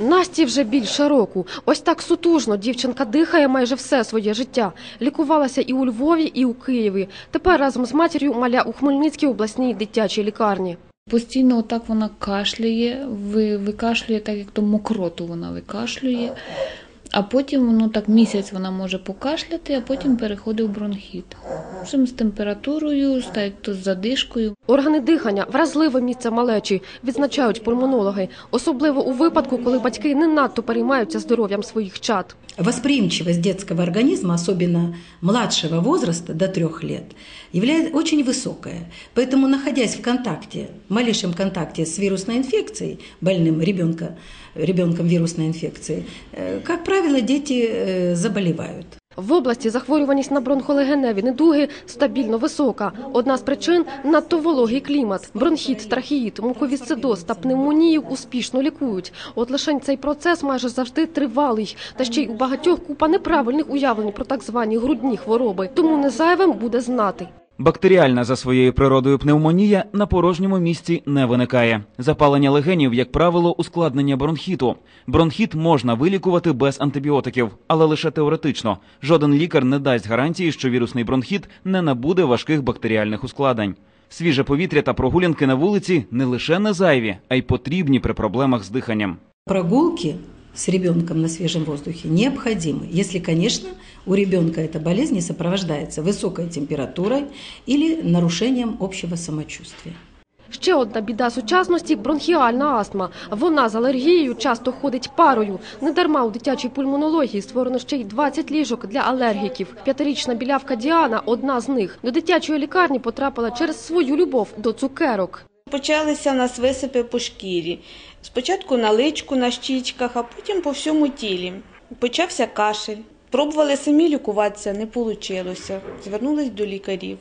Насті вже більше року. Ось так сутужно дівчинка дихає майже все своє життя. Лікувалася і у Львові, і у Києві. Тепер разом з матір'ю маля у Хмельницькій обласній дитячій лікарні. Постійно отак вона кашляє, ви, викашлює так, як то мокроту вона викашлює А потім ну, так місяць вона може покашляти, а потім переходить в бронхіт. Чим з температурою, стає то з задишкою. Органи дихання вразливе місце малечі, відзначають пульмонологи, особливо у випадку, коли батьки не надто переймаються здоров'ям своїх чад. Восприимчивость детского организма, особенно младшего возраста до трех лет, является очень высокая. Поэтому, находясь в контакте, в малейшем контакте с вирусной инфекцией, больным ребенка, ребенком вирусной инфекции, э, как правило, дети э, заболевают. В області захворюваність на бронхолегеневі недуги стабільно висока. Одна з причин – надто вологий клімат. Бронхіт, трахеїт, муковісцидоз та пневмонію успішно лікують. От лишень цей процес майже завжди тривалий. Та ще й у багатьох купа неправильних уявлень про так звані грудні хвороби. Тому не зайвим буде знати. Бактеріальна за своєю природою пневмонія на порожньому місці не виникає. Запалення легенів, як правило, ускладнення бронхіту. Бронхіт можна вилікувати без антибіотиків, але лише теоретично. Жоден лікар не дасть гарантії, що вірусний бронхіт не набуде важких бактеріальних ускладнень. Свіже повітря та прогулянки на вулиці не лише не зайві, а й потрібні при проблемах з диханням. Прогулки с ребенком на свежем воздухе необходимы, если, конечно, у ребенка эта болезнь не сопровождается высокой температурой или нарушением общего самочувствия. Ще одна біда сучасності – бронхіальна астма. Вона з алергією часто ходить парою. Недарма у дитячій пульмонології створено ще й 20 ліжок для алергіків. П'ятирічна білявка Діана – одна з них. До дитячої лікарні потрапила через свою любов до цукерок. Почалися в нас висипи по шкірі. Спочатку на личку, на щічках, а потім по всьому тілі. Почався кашель. Пробували самі лікуватися, не вийшло. Звернулись до лікарів.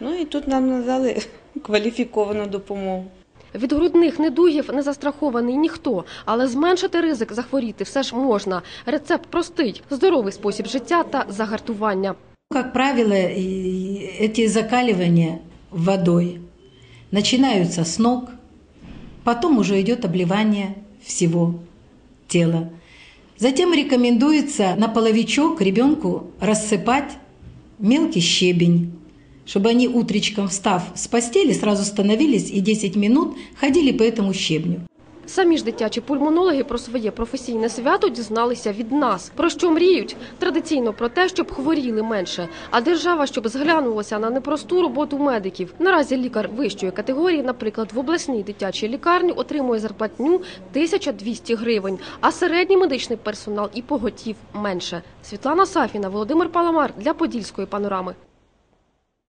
Ну і тут нам надали кваліфіковану допомогу. Від грудних недугів не застрахований ніхто, але зменшити ризик захворіти все ж можна. Рецепт простий – здоровий спосіб життя та загартування. Как правило, и эти закаливания водой начинаются с ног, потом уже идет обливание всего тела. Затем рекомендуется на половичок ребенку рассыпать мелкий щебень, чтобы они утречком встав с постели сразу становились и 10 минут ходили по этому щебню. Самі ж дитячі пульмонологи про своє професійне свято дізналися від нас. Про що мріють? Традиційно про те, щоб хворіли менше. А держава, щоб зглянулася на непросту роботу медиків. Наразі лікар вищої категорії, наприклад, в обласній дитячій лікарні отримує зарплатню 1200 гривень, а середній медичний персонал і поготів менше. Світлана Сафіна, Володимир Паламар для Подільської панорами.